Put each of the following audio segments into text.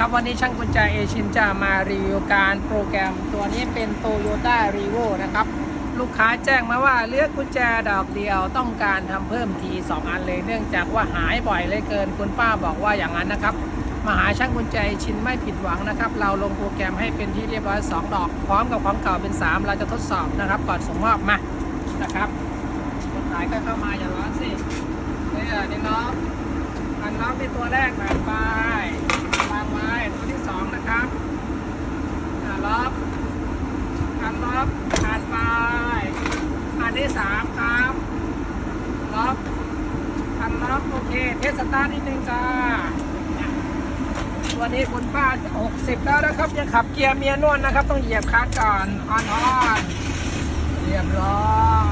ครับวันนี้ช่างกุญแจเอชินจะมารีวิวการโปรแกรมตัวนี้เป็นโตโยต้ารีโวนะครับ ลูกค้าแจ้งมาว่าเลือกกุญแจดอกเดียวต้องการทำเพิ่มที 2 อันเลย เนื่องจากว่าหายบ่อยเลยเกินคุณป้าบอกว่าอย่างนั้นนะครับ มาหาช่างกุญแจชินไม่ผิดหวังนะครับ เราลงโปรแกรมให้เป็นที่เรียบร้อย 2 ดอก พร้อมกับของเก่าเป็น 3 เราจะทดสอบนะครับก่อนส่งมอบมานะครับคนขายก็เข้ามาอย่าร้อนสิเนี่ยนี่น้องอันน้องเป็นตัวแรกนไปวางไว้ตัวที่สองนะครับอ่าล็อกอันล็อกผ่านไปอัน ที่สามครับล็อกอันล็อกโอเคเทสตาร์ทนิดนึงจ้าตัวนี้คุณป้า60แล้วนะครับ ยังขับเกียร์เมียนวลนะครับ ต้องเหยียบคลัตช์ก่อนออนออนเรียบร้อ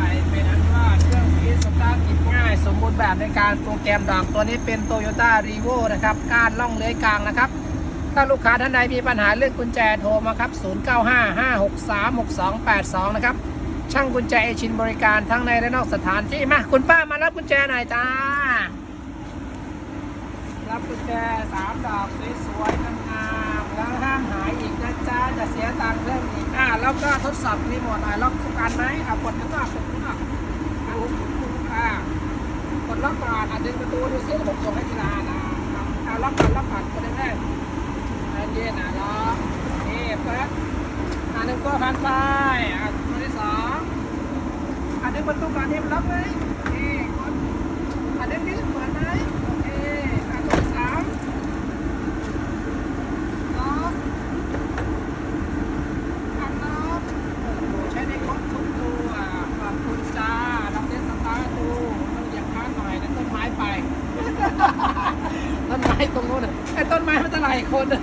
ยเป็นอันว่าเครื่องฟีสตาร์ทติดง่าย สมบูรณ์แบบในการโปรแกรมดอกตัวนี้เป็นโตโยต้ารีโวนะครับการล่องเลื้อยกลางนะครับถ้าลูกค้าท่านใดมีปัญหาเรื่องกุญแจโทรมาครับ 0955636282 นะครับ ช่างกุญแจเอชินบริการทั้งในและนอกสถานที่มาคุณป้ามารับกุญแจหน่อยจ้า รับกุญแจสามดอกสวยๆงามๆแล้วห้ามหายอีกนะจ๊ะจะเสียตังค์เพิ่มอีกอ่าแล้วก็ทดสอบรีโมทหน่อยล็อกทุกอันไหมอะกดข้างนอกกดข้างนอกอะอ่ากดล็อกก่อนอะดึงประตูดูซิผมส่งให้ทีละนนะอะล็อกก่อนล็อกก่อนคนแรกๆใจเย็นอะล็อกนี่เปิดอะหนึ่งตัวผ่านไปอะตัวที่สอง ประตูก่อนนี่มันล็อกไหมนี่กดอะดึงนี่เปิดไหมโอเคอะตัวที่สามล็อกอันล็อกโอ้โหใช้ได้ครบทุกตัวขอบคุณจ้าลองเล่นสตาร์ทดูต้องเหยียบข้างหน่อยนะต้นไม้ไป ต้นไม้ตรงโน้นไอ้ต้นไม้มันจะไหลคนน่ะ